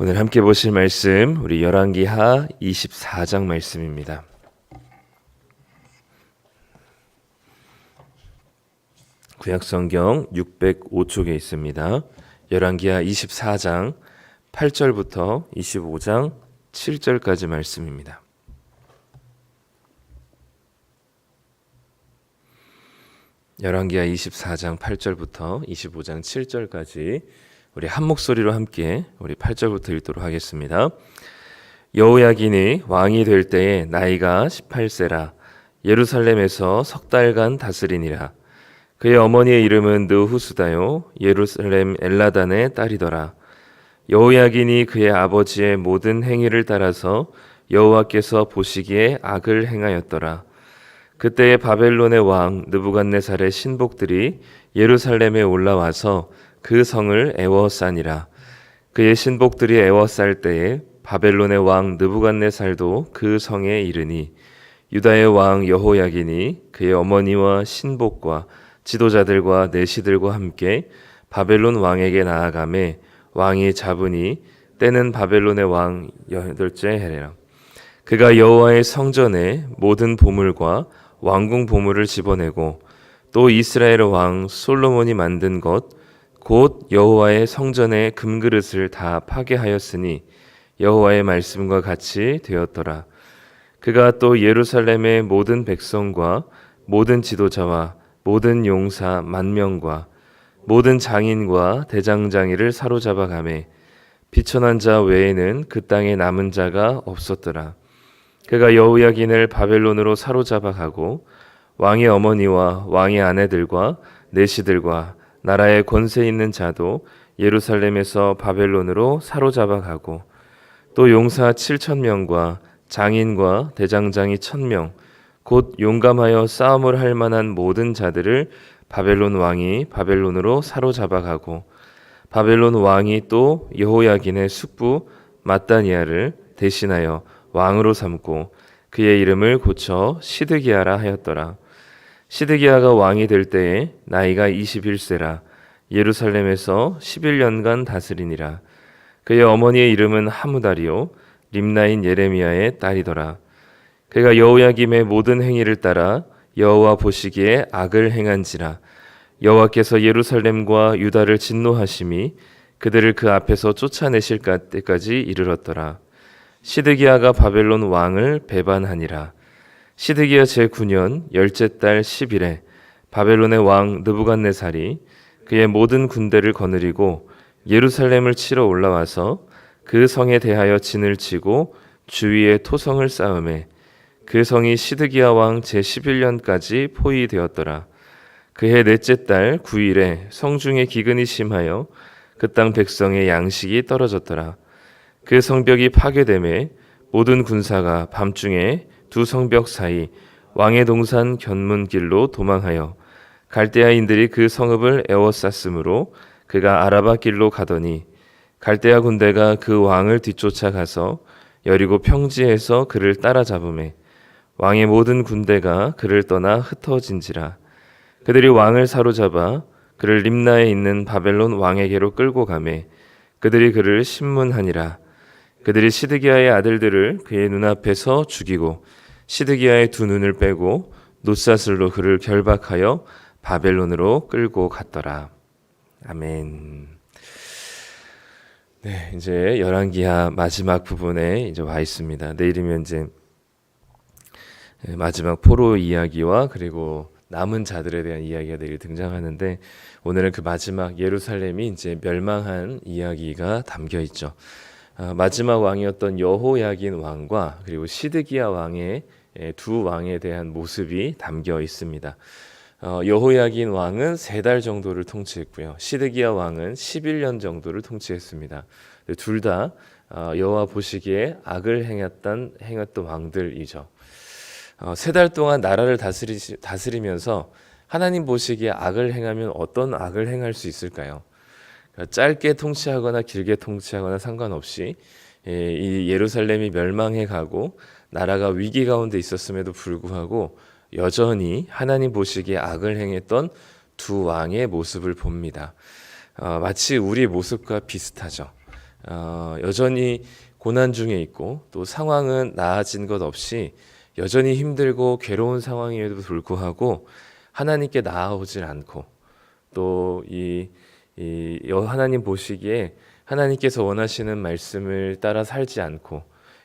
오늘 함께 보실 말씀 우리 열왕기하 24장 말씀입니다. 구약 성경 605쪽에 있습니다. 열왕기하 24장 8절부터 25장 7절까지 말씀입니다. 열왕기하 24장 8절부터 25장 7절까지 우리 한 목소리로 함께 우리 8절부터 읽도록 하겠습니다. 여호야긴이 왕이 될 때에 나이가 18세라. 예루살렘에서 석 달간 다스리니라. 그의 어머니의 이름은 느후수다요. 예루살렘 엘라단의 딸이더라. 여호야긴이 그의 아버지의 모든 행위를 따라서 여호와께서 보시기에 악을 행하였더라. 그때에 바벨론의 왕 느부갓네살의 신복들이 예루살렘에 올라와서 그 성을 애워싸니라. 그의 신복들이 애워쌀 때에 바벨론의 왕 느부갓네살도 그 성에 이르니 유다의 왕 여호야긴이 그의 어머니와 신복과 지도자들과 내시들과 함께 바벨론 왕에게 나아가매 왕이 잡으니 때는 바벨론의 왕 여덟째 해례라. 그가 여호와의 성전에 모든 보물과 왕궁 보물을 집어내고 또 이스라엘 왕 솔로몬이 만든 것 곧 여호와의 성전의 금그릇을 다 파괴하였으니 여호와의 말씀과 같이 되었더라. 그가 또 예루살렘의 모든 백성과 모든 지도자와 모든 용사 만 명과 모든 장인과 대장장이를 사로잡아 가매 비천한 자 외에는 그 땅에 남은 자가 없었더라. 그가 여호야긴을 바벨론으로 사로잡아 가고 왕의 어머니와 왕의 아내들과 내시들과 나라의 권세 있는 자도 예루살렘에서 바벨론으로 사로잡아 가고 또 용사 7천 명과 장인과 대장장이 천 명, 곧 용감하여 싸움을 할 만한 모든 자들을 바벨론 왕이 바벨론으로 사로잡아 가고 바벨론 왕이 또 여호야긴의 숙부 마따니아를 대신하여 왕으로 삼고 그의 이름을 고쳐 시드기야라 하였더라. 시드기야가 왕이 될 때에 나이가 21세라 예루살렘에서 11년간 다스리니라. 그의 어머니의 이름은 하무다리요 림나인 예레미야의 딸이더라. 그가 여호야김의 모든 행위를 따라 여호와 보시기에 악을 행한지라 여호와께서 예루살렘과 유다를 진노하심이 그들을 그 앞에서 쫓아내실 때까지 이르렀더라. 시드기야가 바벨론 왕을 배반하니라. 시드기야 제9년 열째 달 10일에 바벨론의 왕 느부갓네살이 그의 모든 군대를 거느리고 예루살렘을 치러 올라와서 그 성에 대하여 진을 치고 주위에 토성을 쌓음에 그 성이 시드기야 왕 제11년까지 포위되었더라. 그해 넷째 달 9일에 성중에 기근이 심하여 그 땅 백성의 양식이 떨어졌더라. 그 성벽이 파괴됨에 모든 군사가 밤중에 두 성벽 사이 왕의 동산 견문길로 도망하여 갈대아인들이 그 성읍을 에워쌌으므로 그가 아라바 길로 가더니 갈대아 군대가 그 왕을 뒤쫓아 가서 여리고 평지에서 그를 따라잡음에 왕의 모든 군대가 그를 떠나 흩어진지라. 그들이 왕을 사로잡아 그를 림나에 있는 바벨론 왕에게로 끌고 가매 그들이 그를 신문하니라. 그들이 시드기야의 아들들을 그의 눈앞에서 죽이고 시드기야의 두 눈을 빼고 노사슬로 그를 결박하여 바벨론으로 끌고 갔더라. 아멘. 네, 이제 열왕기하 마지막 부분에 이제 와 있습니다. 내일이면 이제 마지막 포로 이야기와 그리고 남은 자들에 대한 이야기가 내일 등장하는데 오늘은 그 마지막 예루살렘이 이제 멸망한 이야기가 담겨 있죠. 아, 마지막 왕이었던 여호야긴 왕과 그리고 시드기야 왕의 두 왕에 대한 모습이 담겨 있습니다. 어, 여호야긴 왕은 세 달 정도를 통치했고요. 시드기야 왕은 11년 정도를 통치했습니다. 둘다 어, 여호와 보시기에 악을 행했던 행했던 왕들이죠. 어, 세달 동안 나라를 다스리, 다스리면서 하나님 보시기에 악을 행하면 어떤 악을 행할 수 있을까요? 그러니까 짧게 통치하거나 길게 통치하거나 상관없이 예, 이 예루살렘이 멸망해 가고 나라가 위기 가운데 있었음에도 불구하고 여전히 하나님 보시기에 악을 행했던 두 왕의 모습을 봅니다. 어, 마치 우리 모습과 비슷하죠. 어, 여전히 고난 중에 있고 또 상황은 나아진 것 없이 여전히 힘들고 괴로운 상황임에도 불구하고 하나님께 나아오질 않고 또이 이 하나님 보시기에 하나님께서 원하시는 말씀을 따라 살지 않고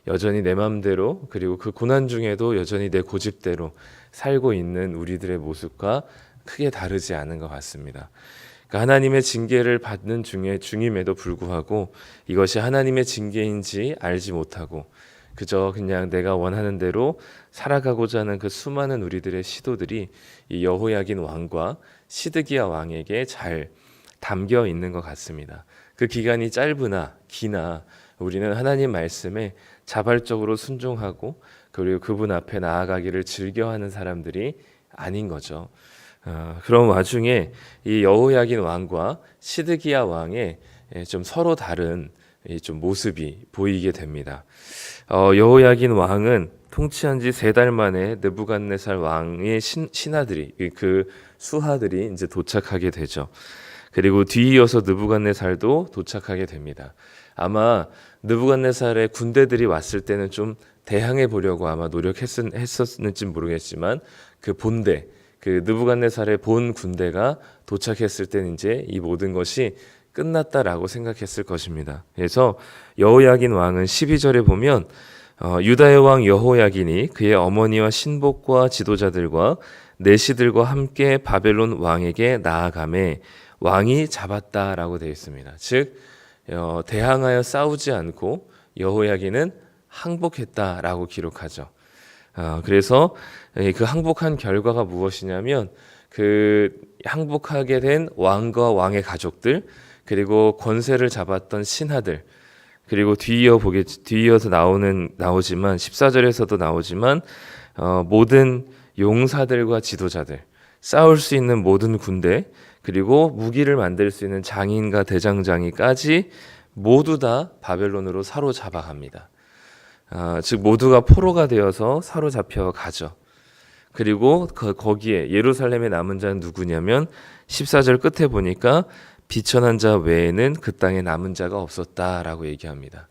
여전히 내 마음대로 그리고 그 고난 중에도 여전히 내 고집대로 살고 있는 우리들의 모습과 크게 다르지 않은 것 같습니다. 그러니까 하나님의 징계를 받는 중에 중임에도 불구하고 이것이 하나님의 징계인지 알지 못하고 그저 그냥 내가 원하는 대로 살아가고자 하는 그 수많은 우리들의 시도들이 이 여호야긴 왕과 시드기야 왕에게 잘 담겨 있는 것 같습니다. 그 기간이 짧으나 기나 우리는 하나님 말씀에 자발적으로 순종하고 그리고 그분 앞에 나아가기를 즐겨하는 사람들이 아닌 거죠. 어, 그런 와중에 이 여호야긴 왕과 시드기야 왕의 예, 좀 서로 다른 이좀 모습이 보이게 됩니다. 어, 여호야긴 왕은 통치한 지 세 달 만에 느부갓네살 왕의 신, 신하들이 그 수하들이 이제 도착하게 되죠. 그리고 뒤이어서 느부갓네살도 도착하게 됩니다. 아마 느부갓네살의 군대들이 왔을 때는 좀 대항해 보려고 아마 노력했었는지 모르겠지만 그 본대 그 느부갓네살의 본 군대가 도착했을 때는 이제 이 모든 것이 끝났다라고 생각했을 것입니다. 그래서 여호야긴 왕은 12절에 보면 어, 유다의 왕 여호야긴이 그의 어머니와 신복과 지도자들과 내시들과 함께 바벨론 왕에게 나아가매 왕이 잡았다라고 되어 있습니다. 즉 어, 대항하여 싸우지 않고 여호야긴은 항복했다라고 기록하죠. 어, 그래서 그 항복한 결과가 무엇이냐면 그 항복하게 된 왕과 왕의 가족들 그리고 권세를 잡았던 신하들 그리고 뒤이어 보게 뒤이어서 나오는 나오지만 14절에서도 나오지만 어, 모든 용사들과 지도자들 싸울 수 있는 모든 군대 그리고 무기를 만들 수 있는 장인과 대장장이까지 모두 다 바벨론으로 사로잡아 갑니다. 아, 즉 모두가 포로가 되어서 사로잡혀 가죠. 그리고 그, 거기에 예루살렘에 남은 자는 누구냐면 14절 끝에 보니까 비천한 자 외에는 그 땅에 남은 자가 없었다라고 얘기합니다.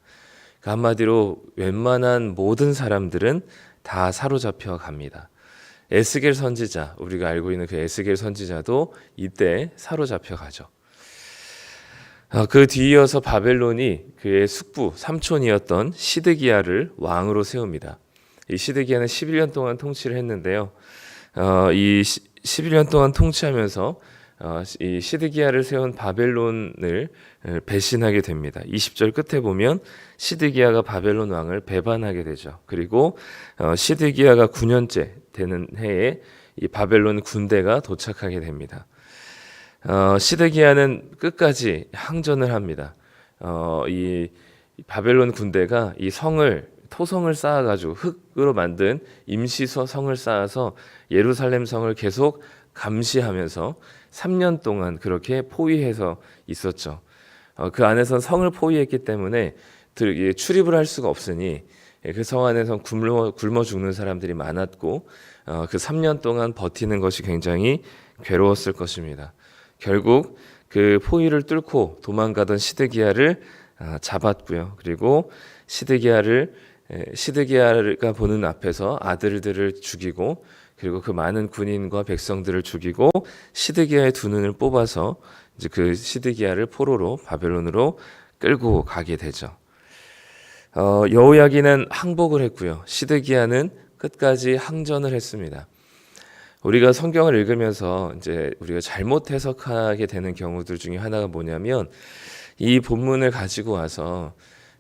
그 한마디로 웬만한 모든 사람들은 다 사로잡혀 갑니다. 에스겔 선지자 우리가 알고 있는 그 에스겔 선지자도 이때 사로잡혀 가죠. 아, 그 뒤이어서 바벨론이 그의 숙부 삼촌이었던 시드기야를 왕으로 세웁니다. 이 시드기야는 11년 동안 통치를 했는데요. 어, 이 11년 동안 통치하면서 어, 이 시드기야를 세운 바벨론을 배신하게 됩니다. 20절 끝에 보면 시드기야가 바벨론 왕을 배반하게 되죠. 그리고 어, 시드기야가 9년째 되는 해에 이 바벨론 군대가 도착하게 됩니다. 어, 시드기야는 끝까지 항전을 합니다. 어, 이 바벨론 군대가 이 성을 토성을 쌓아가지고 흙으로 만든 임시 성을 쌓아서 예루살렘 성을 계속 감시하면서 3년 동안 그렇게 포위해서 있었죠. 어, 그 안에서 성을 포위했기 때문에 출입을 할 수가 없으니 그 성 안에서 굶어, 굶어 죽는 사람들이 많았고 어, 그 3년 동안 버티는 것이 굉장히 괴로웠을 것입니다. 결국 그 포위를 뚫고 도망가던 시드기야를 아, 잡았고요. 그리고 시드기야를 시드기야가 보는 앞에서 아들들을 죽이고 그리고 그 많은 군인과 백성들을 죽이고 시드기야의 두 눈을 뽑아서 이제 그 시드기야를 포로로 바벨론으로 끌고 가게 되죠. 어, 여호야기는 항복을 했고요. 시드기야는 끝까지 항전을 했습니다. 우리가 성경을 읽으면서 이제 우리가 잘못 해석하게 되는 경우들 중에 하나가 뭐냐면 이 본문을 가지고 와서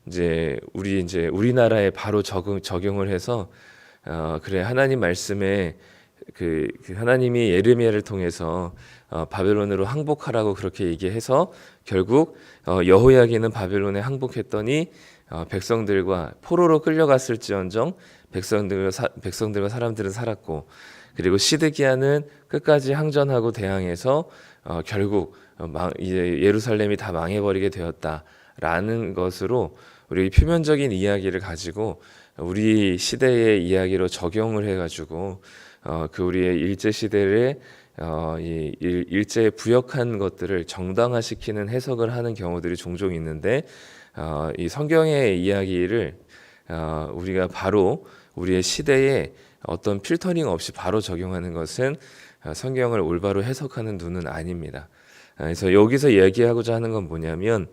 이제 우리 이제 우리나라에 바로 적용 적용을 해서 어 그래 하나님 말씀에 그, 그 하나님이 예레미야를 통해서 어, 바벨론으로 항복하라고 그렇게 얘기해서 결국 어, 여호야기는 바벨론에 항복했더니 어, 백성들과 포로로 끌려갔을지언정 백성들과 사, 백성들과 사람들은 살았고 그리고 시드기야는 끝까지 항전하고 대항해서 어, 결국 어, 망, 이제 예루살렘이 다 망해버리게 되었다라는 것으로 우리 표면적인 이야기를 가지고 우리 시대의 이야기로 적용을 해가지고 어, 그 우리의 일제 시대를 어, 이 일, 일제에 부역한 것들을 정당화시키는 해석을 하는 경우들이 종종 있는데 어, 이 성경의 이야기를 어, 우리가 바로 우리의 시대에 어떤 필터링 없이 바로 적용하는 것은 어, 성경을 올바로 해석하는 눈은 아닙니다. 아, 그래서 여기서 얘기하고자 하는 건 뭐냐면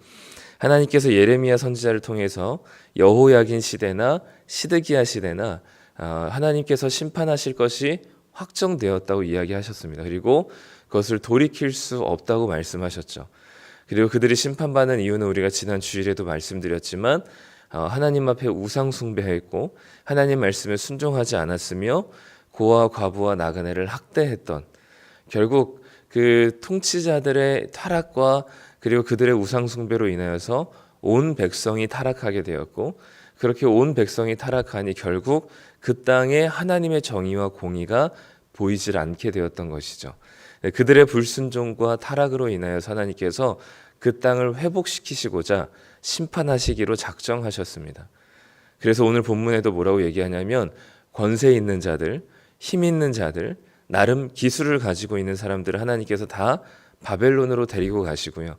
하나님께서 예레미야 선지자를 통해서 여호야긴 시대나 시드기야 시대나 어, 하나님께서 심판하실 것이 확정되었다고 이야기하셨습니다. 그리고 그것을 돌이킬 수 없다고 말씀하셨죠. 그리고 그들이 심판받는 이유는 우리가 지난 주일에도 말씀드렸지만 어, 하나님 앞에 우상 숭배했고 하나님 말씀에 순종하지 않았으며 고아 과부와 나그네를 학대했던 결국 그 통치자들의 타락과 그리고 그들의 우상 숭배로 인하여서 온 백성이 타락하게 되었고 그렇게 온 백성이 타락하니 결국 그 땅에 하나님의 정의와 공의가 보이질 않게 되었던 것이죠. 네, 그들의 불순종과 타락으로 인하여 하나님께서 그 땅을 회복시키시고자 심판하시기로 작정하셨습니다. 그래서 오늘 본문에도 뭐라고 얘기하냐면 권세 있는 자들, 힘 있는 자들, 나름 기술을 가지고 있는 사람들을 하나님께서 다 바벨론으로 데리고 가시고요.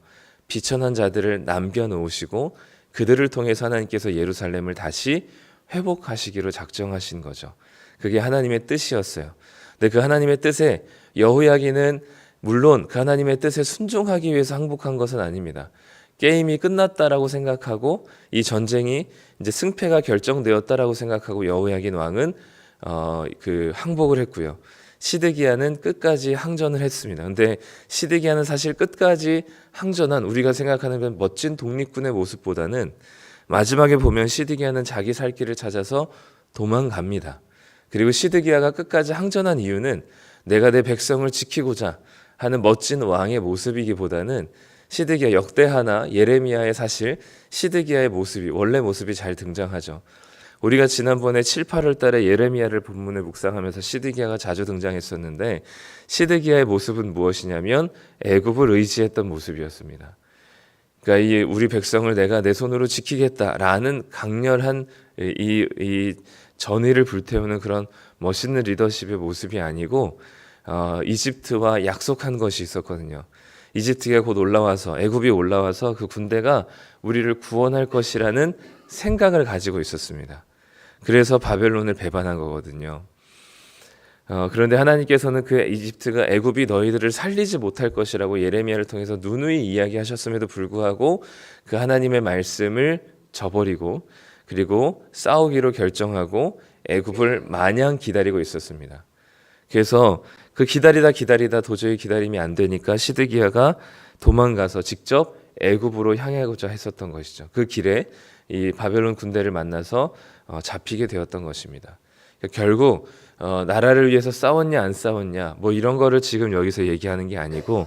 비천한 자들을 남겨 놓으시고 그들을 통해서 하나님께서 예루살렘을 다시 회복하시기로 작정하신 거죠. 그게 하나님의 뜻이었어요. 근데 그 하나님의 뜻에 여호야기는 물론 그 하나님의 뜻에 순종하기 위해서 항복한 것은 아닙니다. 게임이 끝났다라고 생각하고 이 전쟁이 이제 승패가 결정되었다라고 생각하고 여호야긴 왕은 어, 그 항복을 했고요. 시드기야는 끝까지 항전을 했습니다. 근데 시드기야는 사실 끝까지 항전한 우리가 생각하는 그 멋진 독립군의 모습보다는 마지막에 보면 시드기야는 자기 살 길을 찾아서 도망갑니다. 그리고 시드기야가 끝까지 항전한 이유는 내가 내 백성을 지키고자 하는 멋진 왕의 모습이기보다는 시드기야 역대 하나 예레미야의 사실 시드기야의 모습이 원래 모습이 잘 등장하죠. 우리가 지난번에 7, 8월 달에 예레미야를 본문에 묵상하면서 시드기야가 자주 등장했었는데 시드기야의 모습은 무엇이냐면 애굽을 의지했던 모습이었습니다. 그러니까 이 우리 백성을 내가 내 손으로 지키겠다라는 강렬한 이, 이 전의를 불태우는 그런 멋있는 리더십의 모습이 아니고 어, 이집트와 약속한 것이 있었거든요. 이집트가 곧 올라와서 애굽이 올라와서 그 군대가 우리를 구원할 것이라는 생각을 가지고 있었습니다. 그래서 바벨론을 배반한 거거든요. 어, 그런데 하나님께서는 그 이집트가 애굽이 너희들을 살리지 못할 것이라고 예레미야를 통해서 누누이 이야기하셨음에도 불구하고 그 하나님의 말씀을 저버리고 그리고 싸우기로 결정하고 애굽을 마냥 기다리고 있었습니다. 그래서 그 기다리다 기다리다 도저히 기다림이 안 되니까 시드기야가 도망가서 직접 애굽으로 향하고자 했었던 것이죠. 그 길에 이 바벨론 군대를 만나서 어, 잡히게 되었던 것입니다. 그러니까 결국 어, 나라를 위해서 싸웠냐 안 싸웠냐 뭐 이런 거를 지금 여기서 얘기하는 게 아니고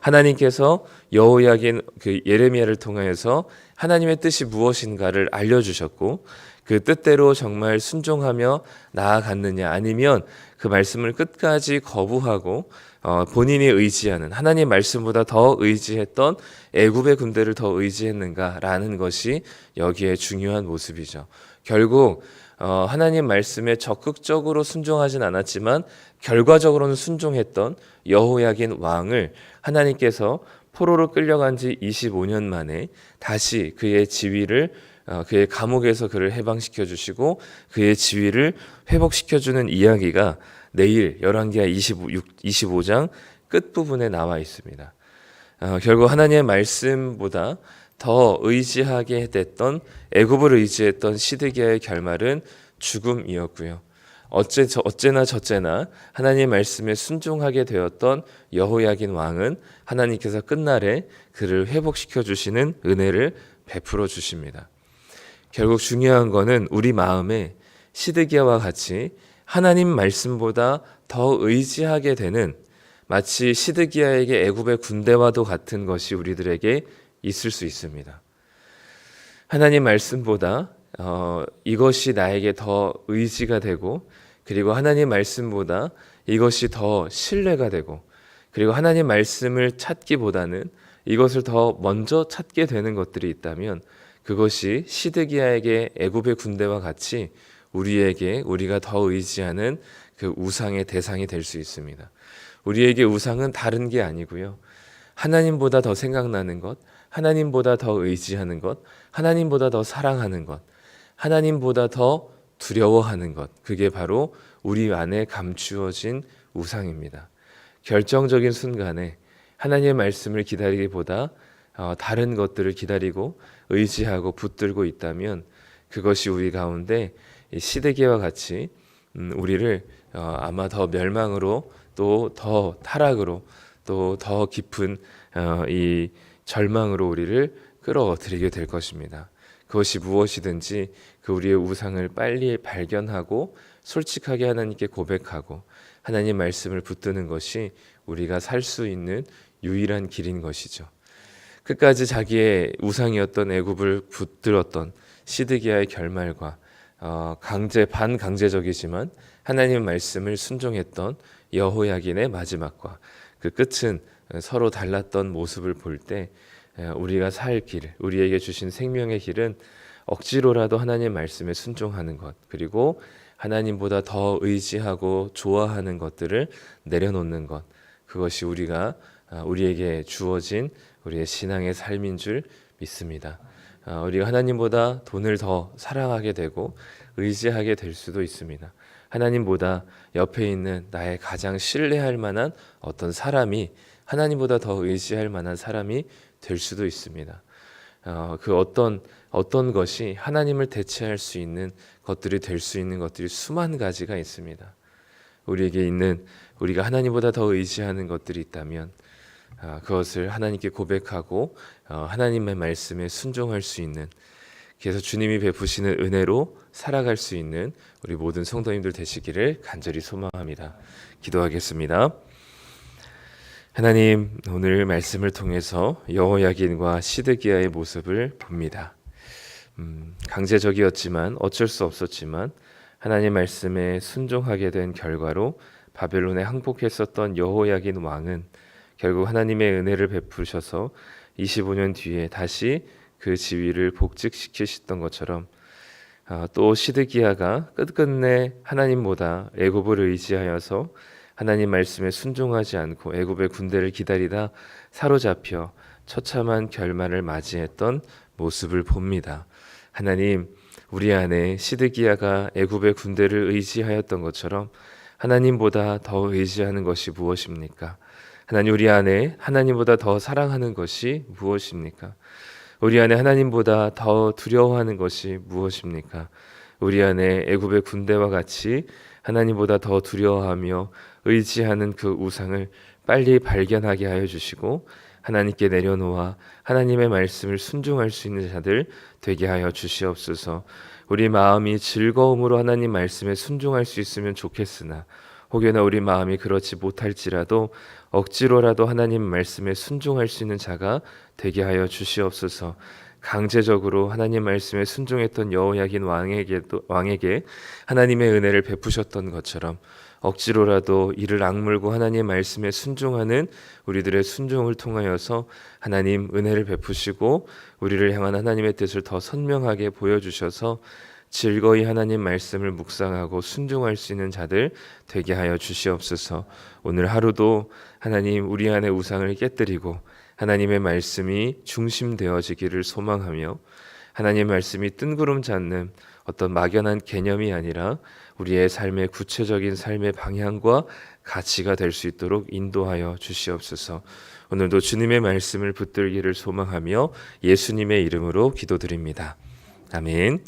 하나님께서 여호야긴 그 예레미야를 통하여서 하나님의 뜻이 무엇인가를 알려주셨고 그 뜻대로 정말 순종하며 나아갔느냐 아니면 그 말씀을 끝까지 거부하고 어, 본인이 의지하는 하나님 말씀보다 더 의지했던 애굽의 군대를 더 의지했는가라는 것이 여기에 중요한 모습이죠. 결국 어, 하나님 말씀에 적극적으로 순종하진 않았지만 결과적으로는 순종했던 여호야긴 왕을 하나님께서 포로로 끌려간 지 25년 만에 다시 그의 지위를 어, 그의 감옥에서 그를 해방시켜 주시고 그의 지위를 회복시켜 주는 이야기가 내일 열왕기하 25, 장 끝부분에 나와 있습니다. 어, 결국 하나님의 말씀보다 더 의지하게 됐던 애굽을 의지했던 시드기야의 결말은 죽음이었고요. 어째 어째나 저째나 하나님의 말씀에 순종하게 되었던 여호야긴 왕은 하나님께서 끝날에 그를 회복시켜 주시는 은혜를 베풀어 주십니다. 결국 중요한 것은 우리 마음에 시드기야와 같이 하나님 말씀보다 더 의지하게 되는 마치 시드기야에게 애굽의 군대와도 같은 것이 우리들에게 있을 수 있습니다. 하나님 말씀보다 어, 이것이 나에게 더 의지가 되고 그리고 하나님 말씀보다 이것이 더 신뢰가 되고 그리고 하나님 말씀을 찾기보다는 이것을 더 먼저 찾게 되는 것들이 있다면 그것이 시드기야에게 애굽의 군대와 같이 우리에게 우리가 더 의지하는 그 우상의 대상이 될 수 있습니다. 우리에게 우상은 다른 게 아니고요. 하나님보다 더 생각나는 것, 하나님보다 더 의지하는 것, 하나님보다 더 사랑하는 것, 하나님보다 더 두려워하는 것. 그게 바로 우리 안에 감추어진 우상입니다. 결정적인 순간에 하나님의 말씀을 기다리기보다 어, 다른 것들을 기다리고 의지하고 붙들고 있다면 그것이 우리 가운데 이 시드기와 같이 음, 우리를 어, 아마 더 멸망으로 또 더 타락으로 또 더 깊은 어, 이 절망으로 우리를 끌어들이게 될 것입니다. 그것이 무엇이든지 그 우리의 우상을 빨리 발견하고 솔직하게 하나님께 고백하고 하나님 말씀을 붙드는 것이 우리가 살 수 있는 유일한 길인 것이죠. 끝까지 자기의 우상이었던 애굽을 붙들었던 시드기야의 결말과 어, 강제 반강제적이지만 하나님의 말씀을 순종했던 여호야긴의 마지막과 그 끝은 서로 달랐던 모습을 볼 때 우리가 살 길, 우리에게 주신 생명의 길은 억지로라도 하나님 말씀에 순종하는 것, 그리고 하나님보다 더 의지하고 좋아하는 것들을 내려놓는 것, 그것이 우리가 아, 우리에게 주어진 우리의 신앙의 삶인 줄 믿습니다. 아, 우리가 하나님보다 돈을 더 사랑하게 되고 의지하게 될 수도 있습니다. 하나님보다 옆에 있는 나의 가장 신뢰할 만한 어떤 사람이 하나님보다 더 의지할 만한 사람이 될 수도 있습니다. 어, 그 어떤 어떤 것이 하나님을 대체할 수 있는 것들이 될 수 있는 것들이 수만 가지가 있습니다. 우리에게 있는 우리가 하나님보다 더 의지하는 것들이 있다면 아, 그것을 하나님께 고백하고 어, 하나님의 말씀에 순종할 수 있는 그래서 주님이 베푸시는 은혜로 살아갈 수 있는 우리 모든 성도님들 되시기를 간절히 소망합니다. 기도하겠습니다. 하나님 오늘 말씀을 통해서 여호야긴과 시드기야의 모습을 봅니다. 음, 강제적이었지만 어쩔 수 없었지만 하나님 말씀에 순종하게 된 결과로 바벨론에 항복했었던 여호야긴 왕은 결국 하나님의 은혜를 베푸셔서 25년 뒤에 다시 그 지위를 복직시키셨던 것처럼 아, 또 시드기야가 끝끝내 하나님보다 애굽을 의지하여서 하나님 말씀에 순종하지 않고 애굽의 군대를 기다리다 사로잡혀 처참한 결말을 맞이했던 모습을 봅니다. 하나님, 우리 안에 시드기야가 애굽의 군대를 의지하였던 것처럼 하나님보다 더 의지하는 것이 무엇입니까? 하나님 우리 안에 하나님보다 더 사랑하는 것이 무엇입니까? 우리 안에 하나님보다 더 두려워하는 것이 무엇입니까? 우리 안에 애굽의 군대와 같이 하나님보다 더 두려워하며 의지하는 그 우상을 빨리 발견하게 하여 주시고 하나님께 내려놓아 하나님의 말씀을 순종할 수 있는 자들 되게 하여 주시옵소서. 우리 마음이 즐거움으로 하나님 말씀에 순종할 수 있으면 좋겠으나 혹여나 우리 마음이 그렇지 못할지라도 억지로라도 하나님 말씀에 순종할 수 있는 자가 되게 하여 주시옵소서. 강제적으로 하나님 말씀에 순종했던 여호야긴 왕에게도 왕에게 하나님의 은혜를 베푸셨던 것처럼 억지로라도 이를 악물고 하나님 말씀에 순종하는 우리들의 순종을 통하여서 하나님 은혜를 베푸시고 우리를 향한 하나님의 뜻을 더 선명하게 보여주셔서 즐거이 하나님 말씀을 묵상하고 순종할 수 있는 자들 되게 하여 주시옵소서. 오늘 하루도 하나님 우리 안에 우상을 깨뜨리고 하나님의 말씀이 중심되어지기를 소망하며 하나님의 말씀이 뜬구름 잡는 어떤 막연한 개념이 아니라 우리의 삶의 구체적인 삶의 방향과 가치가 될 수 있도록 인도하여 주시옵소서. 오늘도 주님의 말씀을 붙들기를 소망하며 예수님의 이름으로 기도드립니다. 아멘.